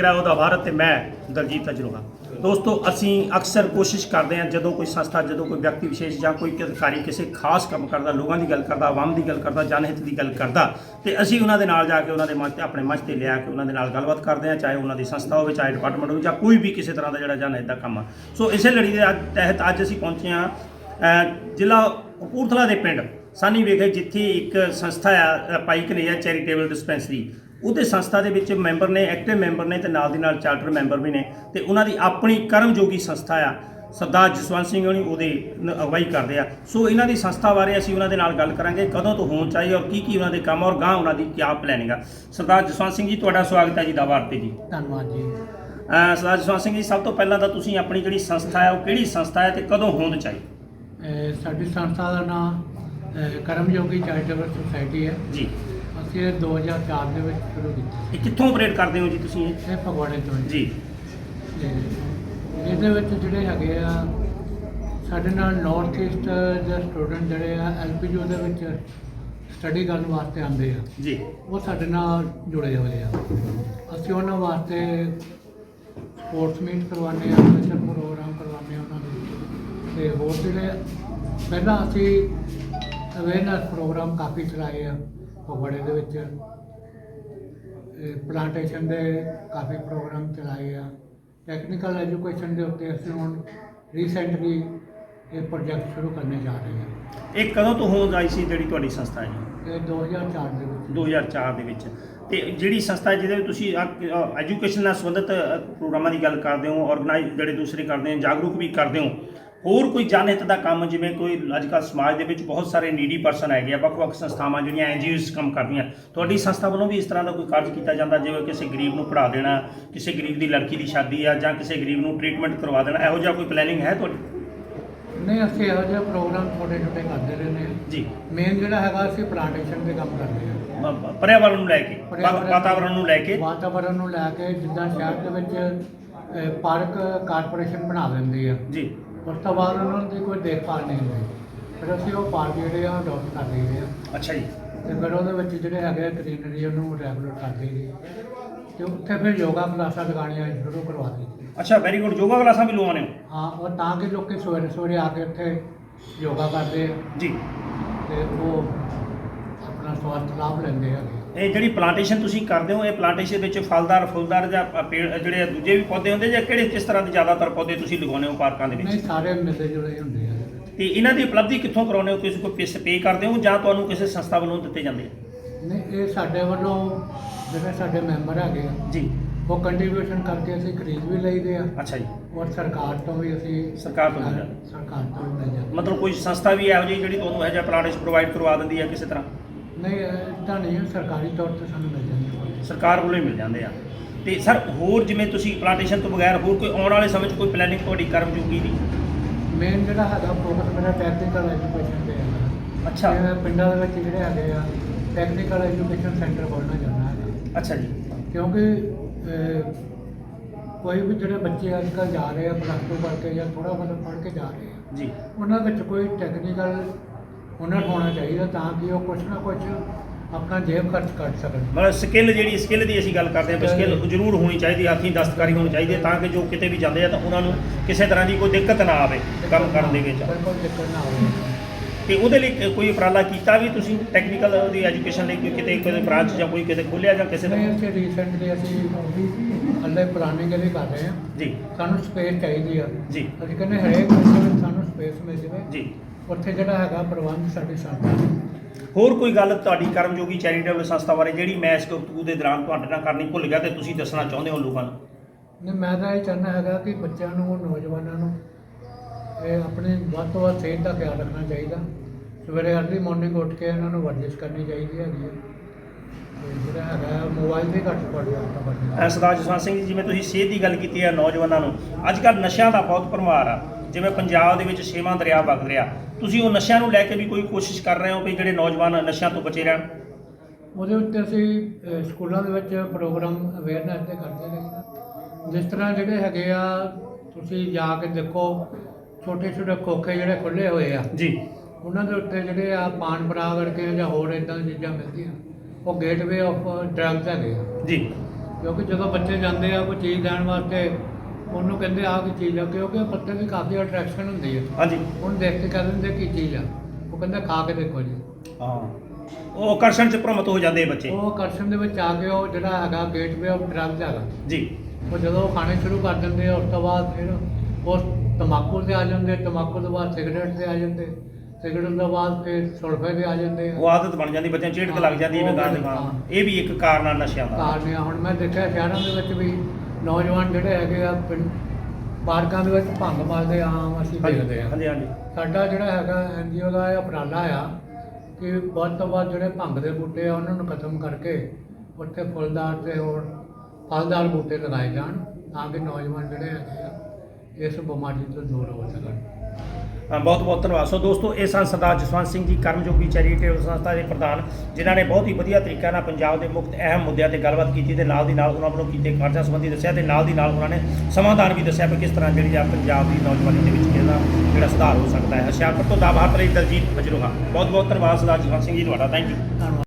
ਦੇਖ ਰਿਹਾ ਉਹਦਾ ਭਾਰਤ ਤੇ ਮੈਂ ਦਲਜੀਤ ਅਜਰੋਹਾ ਦੋਸਤੋ ਅਸੀਂ ਅਕਸਰ ਕੋਸ਼ਿਸ਼ ਕਰਦੇ ਹਾਂ ਜਦੋਂ ਕੋਈ ਸੰਸਥਾ ਜਦੋਂ ਕੋਈ ਵਿਅਕਤੀ ਵਿਸ਼ੇਸ਼ ਜਾਂ ਕੋਈ ਅਧਿਕਾਰੀ ਕਿਸੇ ਖਾਸ ਕੰਮ ਕਰਦਾ ਲੋਕਾਂ ਦੀ ਗੱਲ ਕਰਦਾ ਆਵਾਮ ਦੀ ਗੱਲ ਕਰਦਾ ਜਨਹਿਤ ਦੀ ਗੱਲ ਕਰਦਾ ਤੇ ਅਸੀਂ ਉਹਨਾਂ ਦੇ ਨਾਲ ਜਾ ਕੇ ਉਹਨਾਂ ਦੇ ਮੰਚ ਆਪਣੇ ਮੰਚ ਤੇ ਲਿਆ ਕੇ ਉਹਨਾਂ ਦੇ ਨਾਲ ਗੱਲਬਾਤ ਕਰਦੇ ਹਾਂ ਚਾਹੇ ਉਹਨਾਂ ਦੀ ਸੰਸਥਾ ਹੋਵੇ ਚਾਹੇ ਡਿਪਾਰਟਮੈਂਟ ਹੋਵੇ ਜਾਂ ਕੋਈ ਵੀ ਕਿਸੇ ਤਰ੍ਹਾਂ ਦਾ ਜਿਹੜਾ ਜਨਹਿਤ ਦਾ ਕੰਮ ਆ। ਸੋ ਇਸੇ ਲੜੀ ਦੇ ਅੱਜ- ਤਹਿਤ ਅੱਜ ਅਸੀਂ ਪਹੁੰਚੇ ਹਾਂ ਜ਼ਿਲ੍ਹਾ ਕਪੂਰਥਲਾ ਦੇ ਪਿੰਡ ਸਾਨੀ ਵੇਖੇ ਜਿੱਥੇ ਇੱਕ ਸੰਸਥਾ ਆ ਅ, ਭਾਈ ਕਨਈਆ ਚੈਰੀਟੇਬਲ ਡਿਸਪੈਂਸਰੀ। ਉਹਦੇ ਸੰਸਥਾ ਦੇ ਵਿੱਚ ਮੈਂਬਰ ਨੇ ਐਕਟਿਵ ਮੈਂਬਰ ਨੇ ਤੇ ਨਾਲ ਦੀ ਨਾਲ ਚਾਰਟਰ ਮੈਂਬਰ ਵੀ ਨੇ ਤੇ ਉਹਨਾਂ ਦੀ ਆਪਣੀ ਕਰਮਯੋਗੀ ਸੰਸਥਾ ਆ ਸਰਦਾਰ ਜਸਵੰਤ ਸਿੰਘ ਹੋਣੀ ਉਹਦੇ ਅਗਵਾਈ ਕਰਦੇ ਆ। ਸੋ ਇਹਨਾਂ ਦੀ ਸੰਸਥਾ ਬਾਰੇ ਅਸੀਂ ਉਹਨਾਂ ਦੇ ਨਾਲ ਗੱਲ ਕਰਾਂਗੇ ਕਦੋਂ ਤੋਂ ਹੋਣ ਚਾਹੀਏ ਔਰ ਕੀ ਕੀ ਉਹਨਾਂ ਦੇ ਕੰਮ ਔਰ ਗਾਂ ਉਹਨਾਂ ਦੀ ਕੀ ਪਲੈਨਿੰਗ ਆ। ਸਰਦਾਰ ਜਸਵੰਤ ਸਿੰਘ ਜੀ ਤੁਹਾਡਾ ਸਵਾਗਤ ਹੈ ਜੀ ਦਾ ਵਾਰਤੇ ਜੀ। ਧੰਨਵਾਦ ਜੀ। ਸਰਦਾਰ ਜਸਵੰਤ ਸਿੰਘ ਜੀ ਸਭ ਤੋਂ ਪਹਿਲਾਂ ਤਾਂ ਤੁਸੀਂ ਆਪਣੀ ਜਿਹੜੀ ਸੰਸਥਾ ਹੈ ਉਹ ਕਿਹੜੀ ਸੰਸਥਾ ਹੈ ਤੇ ਕਦੋਂ ਹੋਂਦ ਚਾਹੀ? ਸਾਡੀ ਸੰਸਥਾ ਦਾ ਨਾਮ ਕਰਮਯੋਗੀ ਚੈਰੀਟੇਬਲ ਸੁਸਾਇਟੀ ਹੈ। ਜੀ। ਇਹ 2004 ਦੇ ਵਿੱਚ ਸ਼ੁਰੂ ਕੀਤੀ। ਇਹ ਕਿੱਥੋਂ ਆਪਰੇਟ ਕਰਦੇ ਹੋ ਜੀ ਤੁਸੀਂ ਇਹ? ਇਹ ਫਗਵਾੜੇ ਤੋਂ ਹੈ। ਜੀ। ਤੇ ਇਹਦੇ ਵਿੱਚ ਜਿਹੜੇ ਹੈਗੇ ਆ ਸਾਡੇ ਨਾਲ ਨਾਰਥ ਈਸਟ ਦੇ ਸਟੂਡੈਂਟ ਜਿਹੜੇ ਆ ਐਲਪੀਯੂ ਦੇ ਵਿੱਚ ਸਟੱਡੀ ਕਰਨ ਵਾਸਤੇ ਆਉਂਦੇ ਆ। ਜੀ। ਉਹ ਸਾਡੇ ਨਾਲ ਜੁੜੇ ਹੋਏ ਆ। ਅਸੀਂ ਉਹਨਾਂ ਵਾਸਤੇ ਸਪੋਰਟਸ ਮੀਟ ਕਰਵਾਉਂਦੇ ਆ ਕਲਚਰ ਪ੍ਰੋਗਰਾਮ ਕਰਵਾਉਂਦੇ ਆ ਉਹਨਾਂ ਦੇ ਤੇ ਹੋਰ ਜਿਹੜੇ ਪਹਿਲਾਂ ਅਸੀਂ ਅਵੇਅਰਨੈਸ ਪ੍ਰੋਗਰਾਮ ਕਾਫੀ ਚਲਾਏ ਆ। ਫਗਵਾੜੇ ਦੇ ਵਿੱਚ ਪਲਾਂਟੇਸ਼ਨ ਦੇ ਕਾਫੀ ਪ੍ਰੋਗਰਾਮ ਚਲਾਏ ਆ। ਟੈਕਨੀਕਲ ਐਜੂਕੇਸ਼ਨ ਦੇ ਉੱਤੇ ਅਸੀਂ ਹੁਣ ਰੀਸੈਂਟਲੀ ਇਹ ਪ੍ਰੋਜੈਕਟ ਸ਼ੁਰੂ ਕਰਨੇ ਜਾ ਰਹੇ ਹਾਂ ਇਹ ਕਦੋਂ ਤੋਂ ਹੋਂਦ ਆਈ ਸੀ ਜਿਹੜੀ ਤੁਹਾਡੀ ਸੰਸਥਾ ਹੈ ਜੀ? ਇਹ 2004 ਦੇ ਵਿੱਚ। 2004 ਦੇ ਵਿੱਚ। ਤੇ ਜਿਹੜੀ ਸੰਸਥਾ ਜਿਹਦੇ ਵਿੱਚ ਤੁਸੀਂ ਐਜੂਕੇਸ਼ਨ ਨਾਲ ਸੰਬੰਧਿਤ ਪ੍ਰੋਗਰਾਮਾਂ ਦੀ ਗੱਲ ਕਰਦੇ ਹੋ ਆਰਗੇਨਾਈਜ਼ ਜਿਹੜੇ ਦੂਸਰੇ ਕਰਦੇ ਹੋ ਜਾਗਰੂਕ ਵੀ ਕਰਦੇ ਹੋ ਹੋਰ ਕੋਈ ਜਨਹਿਤ ਦਾ ਕੰਮ ਜਿਵੇਂ ਕੋਈ ਅੱਜਕੱਲ੍ਹ ਸਮਾਜ ਦੇ ਵਿੱਚ ਬਹੁਤ ਸਾਰੇ ਨੀਡੀ ਪਰਸਨ ਹੈਗੇ ਆ ਵੱਖ-ਵੱਖ ਸੰਸਥਾਵਾਂ ਜਿਹੜੀਆਂ ਐਨਜੀਓਸ ਕੰਮ ਕਰਦੀਆਂ। ਤੁਹਾਡੀ ਸੰਸਥਾ ਵੱਲੋਂ ਵੀ ਇਸ ਤਰ੍ਹਾਂ ਦਾ ਕੋਈ ਕਾਰਜ ਕੀਤਾ ਜਾਂਦਾ ਜਿਵੇਂ ਕਿਸੇ ਗਰੀਬ ਨੂੰ ਪੜ੍ਹਾ ਦੇਣਾ ਕਿਸੇ ਗਰੀਬ ਦੀ ਲੜਕੀ ਦੀ ਸ਼ਾਦੀ ਆ ਜਾਂ ਕਿਸੇ ਗਰੀਬ ਨੂੰ ਟ੍ਰੀਟਮੈਂਟ ਕਰਵਾ ਦੇਣਾ ਇਹੋ ਜਿਹਾ ਕੋਈ ਪਲੈਨਿੰਗ ਹੈ ਤੁਹਾਡੀ? ਨਹੀਂ ਅਸੀਂ ਇਹੋ ਜਿਹੇ ਪ੍ਰੋਗਰਾਮ ਛੋਟੇ ਛੋਟੇ ਕਰਦੇ ਰਹਿੰਦੇ ਹਾਂ। ਜੀ। ਮੇਨ ਜਿਹੜਾ ਹੈਗਾ ਅਸੀਂ ਪਲਾਂਟੇਸ਼ਨ ਦੇ ਕੰਮ ਕਰਦੇ ਹਾਂ। ਪ- ਪਰਿਆਵਰਨ ਨੂੰ ਲੈ ਕੇ ਵਾ- ਵਾਤਾਵਰਨ ਨੂੰ ਲੈ ਕੇ? ਵਾਤਾਵਰਨ ਨੂੰ ਲੈ ਕੇ ਜਿੱਦਾਂ ਸ਼ਹਿਰ ਦੇ ਵਿੱਚ ਅਹ, ਪਾਰਕ ਕਾਰਪੋਰੇਸ਼ਨ ਬਣਾ ਦਿੰਦੀ ਆ। ਜੀ। ਉਸ ਤੋਂ ਬਾਅਦ ਉਹਨਾਂ ਦੀ ਕੋਈ ਦੇਖਭਾਲ ਨਹੀਂ ਹੁੰਦੀ ਫਿਰ ਅਸੀਂ ਉਹ ਪਾਰਕ ਜਿਹੜੇ ਆ ਅਡਾਪਟ ਕਰ ਲਈਦੇ ਆ। ਅੱਛਾ ਜੀ। ਤੇ ਫਿਰ ਉਹਦੇ ਵਿੱਚ ਜਿਹੜੇ ਹੈਗੇ ਗ੍ਰੀਨਰੀ ਉਹਨੂੰ ਰੈਗੂਲਰ ਕਰ ਦਈਦੀ ਤੇ ਉੱਥੇ ਫਿਰ ਯੋਗਾ ਕਲਾਸਾਂ ਲਗਾਉਣੀਆਂ ਸ਼ੁਰੂ ਕਰਵਾ ਦਿੱਤੀ ਅੱਛਾ ਵੈਰੀ ਗੁੱਡ ਯੋਗਾ ਕਲਾਸਾਂ ਵੀ ਲਵਾਉਣੇ ਹੋ? ਹਾਂ ਉਹ ਤਾਂ ਕਿ ਲੋਕੀ ਸਵੇਰੇ ਸਵੇਰੇ ਆ ਕੇ ਉੱਥੇ ਯੋਗਾ ਕਰਦੇ ਆ। ਜੀ। ਤੇ ਉਹ ਆਪਣਾ ਸਵਾਸਥ ਲਾਭ ਲੈਂਦੇ ਹੈਗੇ ਇਹ ਜਿਹੜੀ ਪਲਾਂਟੇਸ਼ਨ ਤੁਸੀਂ ਕਰਦੇ ਹੋ ਇਹ ਪਲਾਂਟੇਸ਼ਨ ਵਿੱਚ ਫਲਦਾਰ ਫੁੱਲਦਾਰ ਜਾਂ ਪ- ਪੇੜ ਜਿਹੜੇ ਦੂਜੇ ਵੀ ਪੌਦੇ ਹੁੰਦੇ ਜਾਂ ਕਿਹੜੇ ਕਿਸ ਤਰ੍ਹਾਂ ਦੇ ਜ਼ਿਆਦਾਤਰ ਪੌਦੇ ਤੁਸੀਂ ਲਗਾਉਂਦੇ ਹੋ ਪਾਰਕਾਂ ਦੇ ਨਹੀਂ ਵਿੱਚ ਸਾਰੇ ਮਿਲਦੇ ਜੁਲੇ ਹੁੰਦੇ ਆ। ਤੇ ਇਹਨਾਂ ਦੀ ਉਪਲਬਧੀ ਕਿੱਥੋਂ ਕਰਾਉਂਦੇ ਹੋ? ਤੁਸੀਂ ਕੋਈ ਪੈਸੇ ਪੇ ਕਰਦੇ ਹੋ ਜਾਂ ਤੁਹਾਨੂੰ ਕਿਸੇ ਸੰਸਥਾ ਵੱਲੋਂ ਦਿੱਤੇ ਜਾਂਦੇ ਆ? ਨਹੀਂ ਇਹ ਸਾਡੇ ਵੱਲੋਂ ਜਿਹੜੇ ਸਾਡੇ ਮੈਂਬਰ ਹੈਗੇ ਆ ਜੀ। ਉਹ ਕੰਟਰੀਬਿਊਸ਼ਨ ਕਰਕੇ ਅਸੀਂ ਖਰੀਦ ਵੀ ਲਈਦੇ ਆ। ਅੱਛਾ ਜੀ। ਔਰ ਸਰਕਾਰ ਤੋਂ ਵੀ ਅਸੀਂ ਸਰਕਾਰ ਤੋਂ। ਸਰਕਾਰ ਤੋਂ ਵੀ ਜਾਂਦੇ ਮਤਲਬ ਕੋਈ ਸੰਸਥਾ ਵੀ ਇਹੋ ਜਿਹੀ ਜਿਹੜੀ ਤੁਹਾਨੂੰ ਇਹ ਜਿਹਾ ਪਲਾਂਟੇਸ਼ਨ ਪ੍ਰੋਵਾਈਡ ਕਰਵਾ ਦਿੰਦੀ ਹੈ ਕਿਸੇ ਤਰ੍ਹਾਂ? ਨਹੀਂ ਇਦਾਂ ਨਹੀਂ ਹੈ ਸਰਕਾਰੀ ਤੌਰ ਤੇ ਸਾਨੂੰ ਮਿਲ ਜਾਂਦੇ ਸਰਕਾਰ ਵੱਲੋਂ ਹੀ ਮਿਲ ਜਾਂਦੇ ਆ। ਤੇ ਸਰ ਹੋਰ ਜਿਵੇਂ ਤੁਸੀਂ ਪਲਾਂਟੇਸ਼ਨ ਤੋਂ ਬਗੈਰ ਹੋਰ ਕੋਈ ਆਉਣ ਵਾਲੇ ਸਮੇਂ 'ਚ ਕੋਈ ਪਲੈਨਿੰਗ ਤੁਹਾਡੀ ਕਰਮਯੋਗੀ ਦੀ? ਮੇਨ ਜਿਹੜਾ ਹੈਗਾ ਫੋਕਸ ਮੇਰਾ ਟੈਕਨੀਕਲ ਐਜੂਕੇਸ਼ਨ ਤੇ ਹੈ। ਅੱਛਾ। ਮੈਂ ਪਿੰਡਾਂ ਦੇ ਵਿੱਚ ਜਿਹੜੇ ਹੈਗੇ ਆ ਟੈਕਨੀਕਲ ਐਜੂਕੇਸ਼ਨ ਸੈਂਟਰ ਖੋਲ੍ਹਣਾ ਚਾਹੁੰਦਾ ਹੈਗਾ। ਅੱਛਾ ਜੀ। ਕਿਉਂਕਿ ਅਹ, ਕੋਈ ਵੀ ਜਿਹੜੇ ਬੱਚੇ ਅੱਜ ਕੱਲ੍ਹ ਜਾ ਰਹੇ ਆ ਪਲੱਸ ਟੂ ਕਰਕੇ ਜਾਂ ਥੋੜਾ ਬਹੁਤ ਪੜ੍ਹ ਕੇ ਜਾ ਰਹੇ ਆ ਜੀ। ਉਹਨਾਂ ਵਿੱਚ ਕੋਈ ਟੈਕਨੀਕਲ ਹੁਨਰ ਹੋਣਾ ਚਾਹੀਦਾ ਤਾਂ ਕਿ ਉਹ ਕੁਝ ਨਾ ਕੁਝ ਆਪਣਾ ਜੇਬ ਖਰਚ ਕਰ ਸਕਣ। ਮਤਲਬ ਸਕਿੱਲ ਜਿਹੜੀ ਸਕਿੱਲ ਦੀ ਅਸੀਂ ਗੱਲ ਕਰਦੇ ਹਾਂ ਸਕਿੱਲ ਜ਼ਰੂਰ ਹੋਣੀ ਚਾਹੀਦੀ ਹੱਥੀਂ ਦਸਤਕਾਰੀ ਹੋਣੀ ਚਾਹੀਦੀ ਹੈ ਤਾਂ ਕਿ ਜੋ ਕਿਤੇ ਵੀ ਜਾਂਦੇ ਆ ਤਾਂ ਉਹਨਾਂ ਨੂੰ ਕਿਸੇ ਤਰ੍ਹਾਂ ਦੀ ਕੋਈ ਦਿੱਕਤ ਨਾ ਆਵੇ ਕੰਮ ਕਰਨ ਦੇ ਵਿੱਚ। ਬਿਲਕੁਲ ਦਿੱਕਤ ਨਾ ਹੋਵੇ ਤੇ ਉਹਦੇ ਲਈ ਕੋਈ ਉਪਰਾਲਾ ਕੀਤਾ ਵੀ ਤੁਸੀਂ ਟੈਕਨੀਕਲ ਦੀ ਐਜੂਕੇਸ਼ਨ ਲਈ ਕੋਈ ਕਿਤੇ ਕੋਈ ਬ੍ਰਾਂਚ ਜਾਂ ਕੋਈ ਕਿਤੇ ਖੋਲਿਆ ਜਾਂ ਕਿਸੇ ਨਹੀਂ ਨੇ ਇੱਥੇ ਰੀਸੈਂਟਲੀ ਅਸੀਂ ਹੱਲੇ ਪਲਾਨਿੰਗ ਇਹਦੀ ਕਰ ਰਹੇ ਹਾਂ। ਜੀ। ਸਾਨੂੰ ਸਪੇਸ ਚਾਹੀਦੀ ਆ। ਜੀ। ਅਸੀਂ ਕਹਿੰਦੇ ਹਰੇਕ ਬੱਚੇ ਵਿੱਚ ਸਾਨੂੰ ਸਪੇਸ ਮਿਲ ਜਾਵੇ। ਜੀ। ਉੱਥੇ ਜਿਹੜਾ ਹੈਗਾ ਪ੍ਰਬੰਧ ਸਾਡੀ ਸੰਸਥਾ ਹੋਰ ਕੋਈ ਗੱਲ ਤੁਹਾਡੀ ਕਰਮਯੋਗੀ ਚੈਰੀਟੇਬਲ ਸੰਸਥਾ ਬਾਰੇ ਜਿਹੜੀ ਮੈਂ ਇਸ ਗੁਫ਼ਤਗੂ ਦੇ ਦੌਰਾਨ ਤੁਹਾਡੇ ਨਾਲ ਕਰਨੀ ਭੁੱਲ ਗਿਆ ਤੇ ਤੁਸੀਂ ਦੱਸਣਾ ਚਾਹੁੰਦੇ ਹੋ ਲੋਕਾਂ ਨੂੰ? ਨਹੀਂ ਮੈਂ ਤਾਂ ਇਹ ਚਾਹੁੰਦਾ ਹੈਗਾ ਕਿ ਬੱਚਿਆਂ ਨੂੰ ਨੌਜਵਾਨਾਂ ਨੂੰ ਇਹ ਆਪਣੇ ਵੱਧ ਤੋਂ ਵੱਧ ਸਿਹਤ ਦਾ ਖਿਆਲ ਰੱਖਣਾ ਚਾਹੀਦਾ। ਸਵੇਰੇ ਅਰਲੀ ਮਾਰਨਿੰਗ ਉੱਠ ਕੇ ਇਹਨਾਂ ਨੂੰ ਵਰਜਿਸ਼ ਕਰਨੀ ਚਾਹੀਦੀ ਹੈਗੀ ਹੈ ਤੇ ਜਿਹੜਾ ਹੈਗਾ ਮੋਬਾਈਲ ਦੇ ਘੱਟ ਪੜ ਜਾਂਦਾ ਬੱਚੇ ਅਹ ਸਰਦਾਰ ਜਸਵੰਤ ਸਿੰਘ ਜੀ ਜਿਵੇਂ ਤੁਸੀਂ ਸਿਹਤ ਦੀ ਗੱਲ ਕੀਤੀ ਹੈ ਨੌਜਵਾਨਾਂ ਨੂੰ ਅੱਜ ਕੱਲ੍ਹ ਨਸ਼ਿਆਂ ਦਾ ਬਹੁਤ ਭਰਮਾਰ ਆ। ਜਿਵੇਂ ਪੰਜਾਬ ਦੇ ਵਿੱਚ ਛੇਵਾਂ ਦਰਿਆ ਵਗ ਰਿਹਾ ਤੁਸੀਂ ਉਹ ਨਸ਼ਿਆਂ ਨੂੰ ਲੈ ਕੇ ਵੀ ਕੋਈ ਕੋਸ਼ਿਸ਼ ਕਰ ਰਹੇ ਹੋ ਵੀ ਜਿਹੜੇ ਨੌਜਵਾਨ ਨਸ਼ਿਆਂ ਤੋਂ ਬਚੇ ਰਹਿਣ? ਉਹਦੇ ਉੱਤੇ ਅਸੀਂ ਸਕੂਲਾਂ ਦੇ ਵਿੱਚ ਪ੍ਰੋਗਰਾਮ ਅਵੇਅਰਨੈਸ ਦੇ ਕਰਦੇ ਰਹੀਦਾ ਜਿਸ ਤਰ੍ਹਾਂ ਜਿਹੜੇ ਹੈਗੇ ਆ ਤੁਸੀਂ ਜਾ ਕੇ ਦੇਖੋ ਛੋਟੇ ਛੋਟੇ ਖੋਖੇ ਜਿਹੜੇ ਖੁੱਲੇ ਹੋਏ ਆ। ਜੀ। ਉਹਨਾਂ ਦੇ ਉੱਤੇ ਜਿਹੜੇ ਆ ਪਾਨ ਪਰਾਗ ਵਰਗੇ ਜਾਂ ਹੋਰ ਇਦਾਂ ਦੀਆਂ ਚੀਜ਼ਾਂ ਮਿਲਦੀਆਂ। ਉਹ ਗੇਟਵੇ ਆਫ ਡਰੱਗਸ ਹੈਗੇ ਆ। ਜੀ। ਕਿਉਂਕਿ ਜਦੋਂ ਬੱਚੇ ਜਾਂਦੇ ਆ ਕੋਈ ਚੀਜ਼ ਲੈਣ ਵਾਸਤੇ ਉਹਨੂੰ ਕਹਿੰਦੇ ਆ ਕੀ ਚੀਜ਼ ਆ ਕਿਉਂਕਿ ਉਹ ਪੱਤੇ ਦੀ ਕਾਫੀ ਅਟਰੈਕਸ਼ਨ ਹੁੰਦੀ ਹੈ ਹਾਂਜੀ। ਉਹਨੂੰ ਦੇਖ ਕੇ ਕਹਿ ਦਿੰਦੇ ਕੀ ਚੀਜ਼ ਆ। ਉਹ ਕਹਿੰਦਾ ਖਾ ਕੇ ਦੇਖੋ ਜੀ। ਹਾਂ। ਉਹ ਆਕਰਸ਼ਣ ਚ ਪ੍ਰਮਤ ਹੋ ਜਾਂਦੇ ਬੱਚੇ। ਉਹ ਆਕਰਸ਼ਣ ਦੇ ਵਿੱਚ ਆ ਕੇ ਉਹ ਜਿਹੜਾ ਹੈਗਾ ਗੇਟਵੇ ਆਫ ਡਰੱਗਸ ਹੈਗਾ। ਜੀ। ਉਹ ਜਦੋਂ ਉਹ ਖਾਣੇ ਸ਼ੁਰੂ ਕਰ ਦਿੰਦੇ ਆ ਉਸ ਤੋਂ ਬਾਅਦ ਫਿਰ ਉਸ ਤੰਬਾਕੂ ਤੇ ਆ ਜਾਂਦੇ ਤੰਬਾਕੂ ਤੋਂ ਬਾਅਦ ਸਿਗਰਟ ਤੇ ਆ ਜਾਂਦੇ। ਸਿਗਰਟ ਤੋਂ ਬਾਅਦ ਫਿਰ ਸੁਲਫੇ ਤੇ ਆ ਜਾਂਦੇ ਉਹ ਆਦਤ ਬਣ ਜਾਂਦੀ ਬੱਚਿਆਂ ਚਿੜਕ ਲੱਗ ਜਾਂਦੀ ਹੈ ਗਾਂ ਦੇ ਗਾਂ ਇਹ ਵੀ ਇੱਕ ਕਾਰਨ ਆ ਨਸ਼ਿਆਂ ਦਾ। ਕਾਰਨ ਆ। ਹੁਣ ਮੈਂ ਦੇਖਿਆ ਸ਼ਹਿਰਾਂ ਦੇ ਵਿੱਚ ਵੀ ਨੌਜਵਾਨ ਜਿਹੜੇ ਹੈਗੇ ਆ ਪਿੰਡ ਪਾਰਕਾਂ ਦੇ ਵਿੱਚ ਭੰਗ ਮਾਰਦੇ ਆਮ ਅਸੀਂ ਦੇਖਦੇ ਆ। ਹਾਂਜੀ ਹਾਂਜੀ। ਸਾਡਾ ਜਿਹੜਾ ਹੈਗਾ ਐਨਜੀਓ ਦਾ ਇਹ ਉਪਰਾਲਾ ਆ ਕਿ ਵੱਧ ਤੋਂ ਵੱਧ ਜਿਹੜੇ ਭੰਗ ਦੇ ਬੂਟੇ ਆ ਉਹਨਾਂ ਨੂੰ ਖਤਮ ਕਰਕੇ ਉੱਥੇ ਫੁੱਲਦਾਰ ਤੇ ਹੋਰ ਫਲਦਾਰ ਬੂਟੇ ਲਗਾਏ ਜਾਣ ਤਾਂ ਕਿ ਨੌਜਵਾਨ ਜਿਹੜੇ ਆ ਇਸ ਬਿਮਾਰੀ ਤੋਂ ਦੂਰ ਹੋ ਸਕਣ ਬਹੁਤ ਬਹੁਤ ਧੰਨਵਾਦ। ਸੋ ਦੋਸਤੋ ਇਹ ਸਨ ਸਰਦਾਰ ਜਸਵੰਤ ਸਿੰਘ ਜੀ ਕਰਮਯੋਗੀ ਚੈਰੀਟੇਬਲ ਸੰਸਥਾ ਦੇ ਪ੍ਰਧਾਨ ਜਿਨ੍ਹਾਂ ਨੇ ਬਹੁਤ ਹੀ ਵਧੀਆ ਤਰੀਕੇ ਨਾਲ ਪੰਜਾਬ ਦੇ ਮੁਕਤ ਅਹਿਮ ਮੁੱਦਿਆਂ ਤੇ ਗੱਲਬਾਤ ਕੀਤੀ ਤੇ ਨਾਲ ਦੀ ਨਾਲ ਉਹਨਾਂ ਵੱਲੋਂ ਕੀਤੇ ਕਾਰਜਾਂ ਸੰਬੰਧੀ ਦੱਸਿਆ ਤੇ ਨਾਲ ਦੀ ਨਾਲ ਉਹਨਾਂ ਨੇ ਸਮਾਧਾਨ ਵੀ ਦੱਸਿਆ ਕਿ ਕਿਸ ਤਰ੍ਹਾਂ ਜਿਹੜੀ ਆ ਪੰਜਾਬ ਦੀ ਨੌਜਵਾਨੀ ਦੇ ਵਿੱਚ ਇਹਦਾ ਜਿਹੜਾ ਸੁਧਾਰ ਹੋ ਸਕਦਾ ਹੈ। ਹੁਸ਼ਿਆਰਪੁਰ ਤੋਂ ਦਾਭਾਤ ਲਈ ਦਲਜੀਤ ਬਜਰੋਹਾ ਬਹੁਤ ਬਹੁਤ ਧੰਨਵਾਦ ਸਰਦਾਰ ਜਸਵੰਤ ਸਿੰਘ ਜੀ ਤੁਹਾਡਾ। ਥੈਂਕ ਯੂ ਧੰਨਵਾਦ।